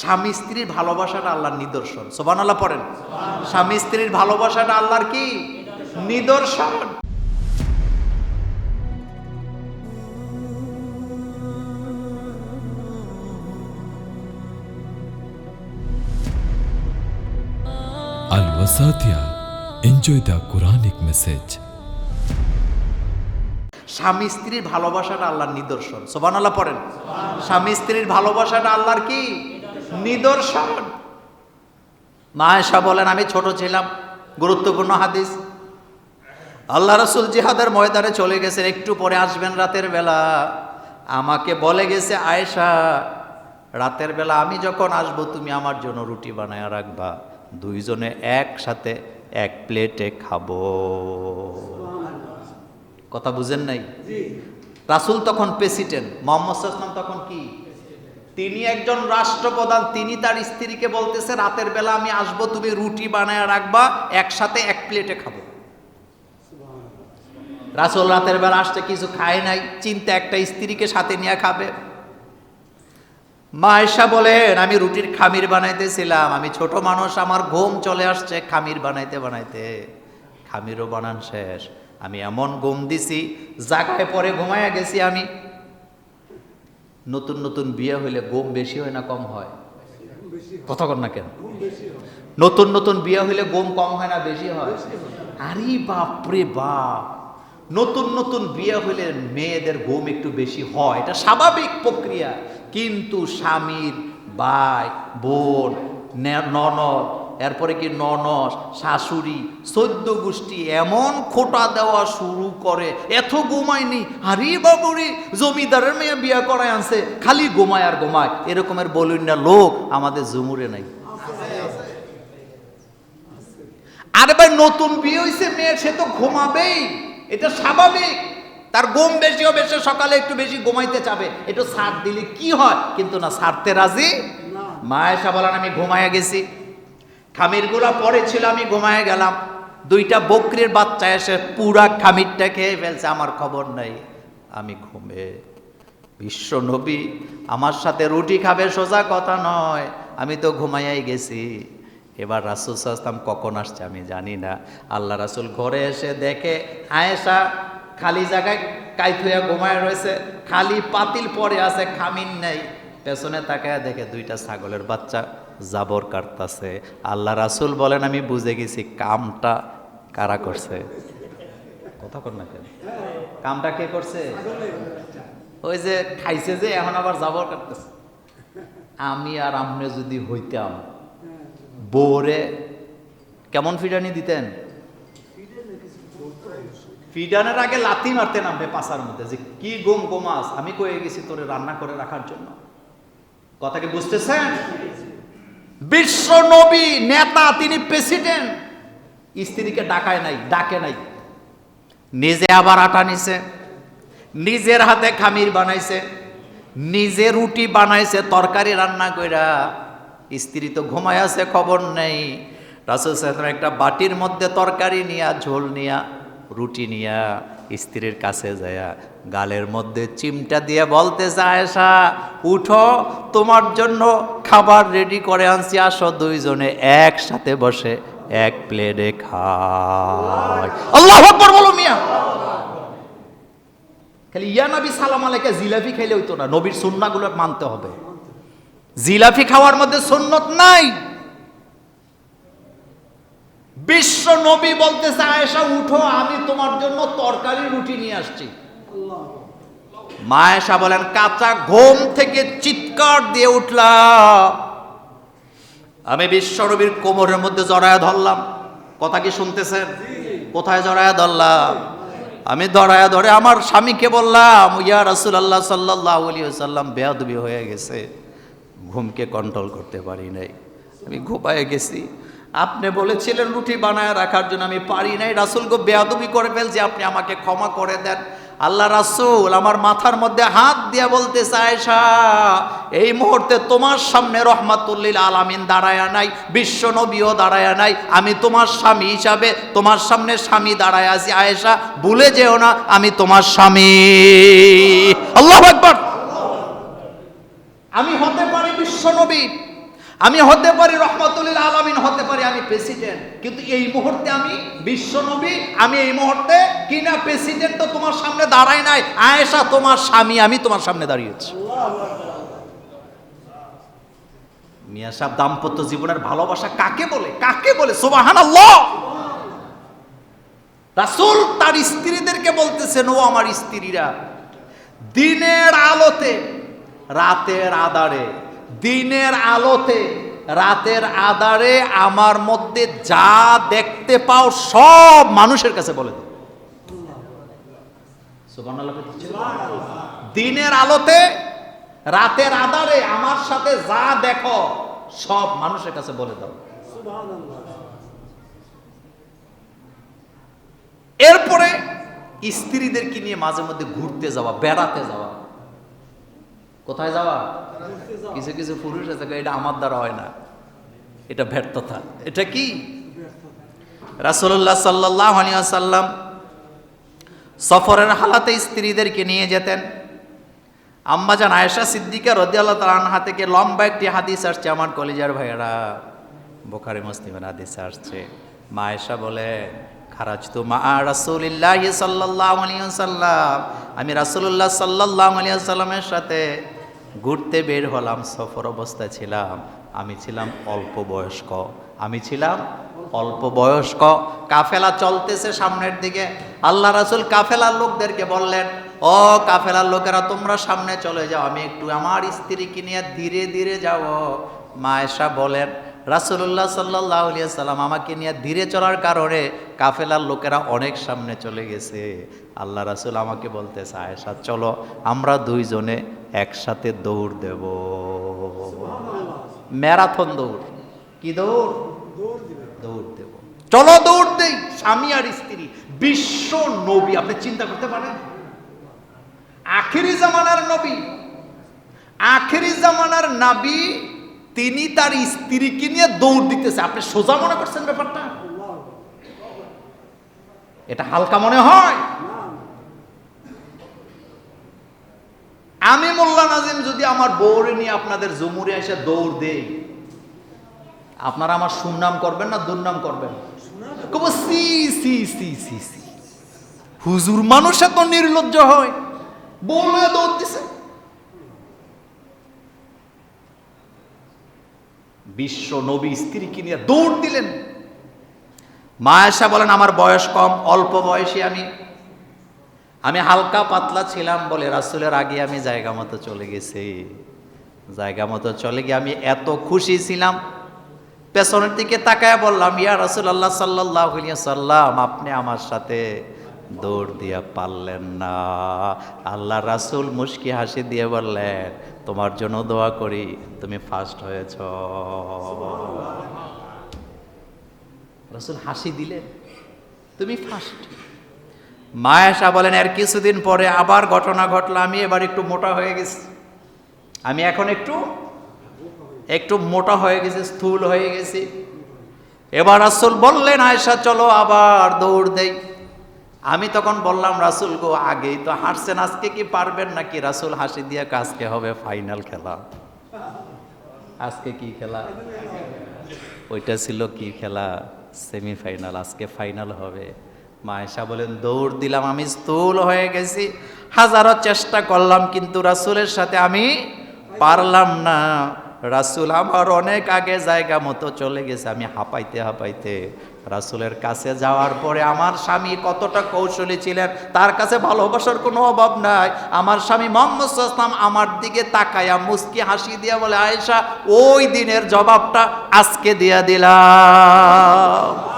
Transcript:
স্বামী স্ত্রীর ভালোবাসাটা আল্লাহর নিদর্শন। সোবান আল্লাহ পড়েন। স্বামী স্ত্রীর ভালোবাসাটা আল্লাহর কি? নিদর্শন। Al Wasatia. Enjoy the Quranic message. স্বামী স্ত্রীর ভালোবাসাটা আল্লাহর নিদর্শন। সোবান আল্লাহ পড়েন। স্বামী স্ত্রীর ভালোবাসাটা আল্লাহর কি? নিদর্শন। মায়েশা বলেন আমি ছোট ছিলাম গুরুত্বপূর্ণ হাদিস। আল্লাহ রসুল জিহাদের ময়দানে চলে গেছেন একটু পরে আসবেন রাতের বেলা। আমাকে বলে গেছে আয়েশা রাতের বেলা আমি যখন আসব তুমি আমার জন্য রুটি বানায় রাখবা। দুইজনে একসাথে এক প্লেটে খাব। কথা বুঝেন নাই? রাসুল তখন প্রেসিডেন্ট মোহাম্মদ সাল্লাম তখন কি? তিনি একজন রাষ্ট্রপ্রধান, তিনি তার স্ত্রীকে বলতেছে, রাতের বেলা আমি আসব, তুমি রুটি বানায় রাখবা, একসাথে এক প্লেটে খাব। রাসুল রাতের বেলা আসতে কিছু খায় নাই, চিন্তা একটা স্ত্রীকে সাথে নিয়ে খাবে। মা এসা বলেন, আমি রুটির খামির বানাইতেছিলাম, আমি ছোট মানুষ, আমার ঘুম চলে আসছে, খামির বানাইতে বানাইতে। খামিরও বানান শেষ। আমি এমন ঘুম দিছি, জাগায় পরে ঘুমাইয়া গেছি আমি। নতুন নতুন বিয়ে হইলে ঘুম বেশি হয় না কম হয়? কথা কর না কেন? নতুন নতুন বিয়ে হইলে ঘুম কম হয় না বেশি হয়? আরে বাপরে বাপ! নতুন নতুন বিয়ে হইলে মেয়েদের ঘুম একটু বেশি হয়, এটা স্বাভাবিক প্রক্রিয়া। কিন্তু স্বামীর ভাই, বোন ননদ এরপরে কি ননস শাশুড়ি সদ্য গোষ্ঠী এমন খোটা দেওয়া শুরু করে এত ঘুমায়নি। আরে বাবুরি জমিদারের মেয়ে বিয়ে করায় আনছে খালি ঘুমায় আর ঘুমায়। এরকমের বলুন না লোক আমাদের জুমুরে নাই। আরে ভাই নতুন বিয়ে হয়েছে মেয়ে সে তো ঘুমাবেই। এটা স্বাভাবিক। তার ঘুম বেশি হবে সে সকালে একটু বেশি ঘুমাইতে চাবে। একটু সার দিলে কি হয়? কিন্তু না সারতে রাজি? মায়েশা বলেন আমি ঘুমায়া গেছি। খামিরগুলা পরে ছিল, আমি ঘুমায় গেলাম। দুইটা বকরির বাচ্চা এসে পুরা খামিরটা খেয়ে ফেলছে, আমার খবর নাই। আমি ঘুমে। বিশ্ব নবী, আমার সাথে রুটি খাবে সোজা কথা নয়, আমি তো ঘুমাইয়াই গেছি। এবার রাসুল সাল্লাম কখন আসছে আমি জানি না। আল্লাহ রাসুল ঘরে এসে দেখে আয়েশা খালি জায়গায় কাইথুয়া ঘুমায় রয়েছে, খালি পাতিল পরে আছে খামিন নেই। পেছনে তাকায় দেখে দুইটা ছাগলের বাচ্চা। জাবর কাটতাছে। আল্লাহ রাসুল বলেন, আমি বুঝে গেছি কামটা কারা করছে? কথা কর না কেন? কামটা কে করছে? ওই যে খাইছে যে, এখন আবার জাবর কাটতেছে। আমি আর আমনে যদি হইতাম, বোরে কেমন ফিডানি দিতেন? ফিডানের আগে লাথি মারতে নামবে পাশার মধ্যে, যে কি গম গোমাস আমি কয়ে গেছি তোরে রান্না করে রাখার জন্য। কথাকে বুঝতেছেন? বিশ্ব নবী, নেতা, তিনি প্রেসিডেন্ট স্ত্রীকে ডাকায় নাই, ডাকে নাই। নিজে আবার আটা নিছে। নিজের হাতে খামির বানাইছে। নিজে রুটি বানাইছে, তরকারি রান্না কইরা। স্ত্রী তো ঘুমায় আছে, খবর নেই। রাসুল সাহেব একটা বাটির মধ্যে তরকারি নিয়া, ঝোল নিয়া, রুটি নিয়া, স্ত্রীর কাছে যায়া গালের মধ্যে চিমটা দিয়ে বলতে চায়সা উঠো, তোমার জন্য খাবার রেডি করে আনছি। আসো দুইজনে একসাথে বসে এক প্লেটে খাই। আল্লাহ আকবার বলো মিয়া। খালি ইয়া নবী সালাম আলাইকে, জিলাপি খাইলে হইতো না। নবীর সুন্নাগুলো মানতে হবে। জিলাপি খাওয়ার মধ্যে সুন্নত নাই। বিশ্ব নবী বলতেছে আয়েশা, উঠো, আমি তোমার জন্য তরকারি রুটি নিয়ে আসছি। মায়েশা বলেন, কাঁচা ঘুম থেকে চিৎকার দিয়ে উঠলাম আমি বিশ্ব নবীর কোমরের মধ্যে জড়ায় ধরলাম। কথা কি শুনতেছেন? কোথায় জড়ায়া ধরলাম? আমি ধরায়া ধরে আমার স্বামীকে বললাম, ইয়া রাসুল আল্লাহ সাল্লাহ আলী সাল্লাম বেয়াদবি হয়ে গেছে। ঘুমকে কন্ট্রোল করতে পারি নাই। আমি ঘুমায় গেছি। আপনি বলেছিলেন রুটি বানায় রাখার জন্য, আমি পারি নাই। রাসুলকে বেয়াদবি করে ফেলছি। আপনি আমাকে ক্ষমা করে দেন। আল্লাহ রাসুল আমার মাথার মধ্যে হাত দিয়ে বলতে চায়সা এই মুহূর্তে তোমার সামনে রহমাতুল্লিল আলামিন দাঁড়ায় নাই, বিশ্ব নবীও দাঁড়ায় নাই, আমি তোমার স্বামী হিসাবে তোমার সামনে স্বামী দাঁড়ায় আছি। আয়েশা, ভুলে যেও না, আমি তোমার স্বামী। আল্লাহ একবার আমি হতে পারি বিশ্ব নবী। আমি হতে পারি রহমতুল্লাহ আলমিন, হতে পারি আমি প্রেসিডেন্ট। কিন্তু এই মুহূর্তে আমি বিশ্ব নবী, আমি এই মুহূর্তে কিনা প্রেসিডেন্ট তো তোমার সামনে দাঁড়াই নাই। আয়েশা, তোমার স্বামী, আমি তোমার সামনে দাঁড়িয়েছি মিয়া দাম্পত্য জীবনের ভালোবাসা কাকে বলে? কাকে বলে? সোবাহান রাসূল তার স্ত্রীদেরকে বলতেছেন, ও আমার স্ত্রীরা, দিনের আলোতে, রাতের আধারে দিনের আলোতে, রাতের আধারে আমার মধ্যে যা দেখতে পাও সব মানুষের কাছে বলে দাও দিনের আলোতে, রাতের আধারে আমার সাথে যা দেখো সব মানুষের কাছে বলে দাও। এরপরে স্ত্রীদেরকে নিয়ে মাঝে মধ্যে ঘুরতে যাওয়া, বেড়াতে যাওয়া কোথায় যাওয়া? কিছু কিছু পুরুষ আছে এটা আমার দ্বারা হয় না। এটা ব্যর্থতা। এটা কি? রাসূলুল্লাহ সাল্লাল্লাহু আলাইহি ওয়াসাল্লাম সফরের হালাতে স্ত্রীদেরকে নিয়ে যেতেন। আম্মাজান আয়েশা সিদ্দিকা রদিয়াল্লাহ তাআলা আনহা থেকে লম্বা একটি হাদিস আসছে। আমার কলিজার ভাইয়েরা, বোখারি মুসলিমের হাদিস আসছে। মা আয়েশা বলে খারাজ তো মা রাসূলিল্লাহ সাল্লাল্লাহু আলাইহি ওয়াসাল্লাম। আমি রাসূলুল্লাহ সাল্লাল্লাহু আলাইহি ওয়াসাল্লামের সাথে ঘুরতে বের হলাম, সফর অবস্থায় ছিলাম। আমি ছিলাম অল্প বয়স্ক। আমি ছিলাম অল্প বয়স্ক। কাফেলা চলতেছে সামনের দিকে। আল্লাহ রাসুল কাফেলার লোকদেরকে বললেন, ও কাফেলার লোকেরা, তোমরা সামনে চলে যাও। আমি একটু আমার স্ত্রীকে নিয়ে ধীরে ধীরে যাব। মায়েশা বলেন রাসূলুল্লাহ সাল্লাহ সাল্লাম আমাকে নিয়ে ধীরে চলার কারণে কাফেলার লোকেরা অনেক সামনে চলে গেছে। আল্লাহ রাসূল আমাকে বলতেছে আয়েশা চলো আমরা দুইজনে একসাথে দৌড় দেব। ম্যারাথন দৌড়। কি দৌড়? দৌড় দেব। চলো দৌড় দেই স্বামী আর স্ত্রী বিশ্ব নবী। আপনি চিন্তা করতে পারেন? আখেরি জামানার নবী আখেরি জামানার নাবী তিনি তার স্ত্রীকে নিয়ে দৌড় দিতেছে। আপনি সোজা মনে করছেন ব্যাপারটা? এটা হালকা মনে হয়। আমি মোল্লা নাজিম, যদি আমার বউরে নিয়ে আপনাদের জমুরে এসে দৌড় দেই, আপনারা আমার সুনাম করবেন না দুর্নাম করবেন? সি সি সি সি সি হুজুর মানুষ এত নির্লজ্জ হয়। বলে দৌড় দিছে। বিশ্ব নবী স্ত্রীকে নিয়ে দৌড় দিলেন। মায়েশা বলেন, আমার বয়স কম, অল্প বয়সী আমি। আমি হালকা পাতলা ছিলাম বলে রাসুলের আগে আমি জায়গা মতো চলে গেছি। জায়গা মতো চলে গিয়ে আমি এত খুশি ছিলাম। পেছনের দিকে তাকায় বললাম, ইয়া রাসুল আল্লাহ সাল্লাহ সাল্লাম আপনি আমার সাথে দৌড় দিয়া পারলেন না। আল্লাহ রাসুল মুশকি হাসি দিয়ে বললেন, তোমার জন্য দোয়া করি, তুমি ফার্স্ট হয়েছ। রাসুল হাসি দিলেন, তুমি ফার্স্ট মায়েশা বলেন, এর কিছুদিন পরে আবার ঘটনা ঘটলো, আমি এবার একটু মোটা হয়ে গেছি। আমি এখন একটু একটু মোটা হয়ে গেছি, স্থূল হয়ে গেছি। এবার রাসুল বললেন আয়সা চলো আবার দৌড় দেই। আমি তখন বললাম, রাসুল গো, আগেই তো হাসছেন আজকে কি পারবেন নাকি? রাসুল হাসি দিয়ে আজকে হবে ফাইনাল খেলা। আজকে কি খেলা? ওইটা ছিল কি খেলা? সেমিফাইনাল, আজকে ফাইনাল হবে। মায়েশা বলেন, দৌড় দিলাম, আমি স্থূল হয়ে গেছি। হাজারো চেষ্টা করলাম, কিন্তু রাসুলের সাথে আমি পারলাম না। রাসুল আমার অনেক আগে জায়গা মতো চলে গেছে, আমি হাঁপাইতে হাঁপাইতে রাসুলের কাছে যাওয়ার পরে আমার স্বামী কতটা কৌশলী ছিলেন, তার কাছে ভালোবাসার কোনো অভাব নাই। আমার স্বামী মোহাম্মদ ইসলাম আমার দিকে তাকায়া মুস্কি হাসি দিয়া বলে, আয়েশা, ওই দিনের জবাবটা আজকে দিয়া দিলাম।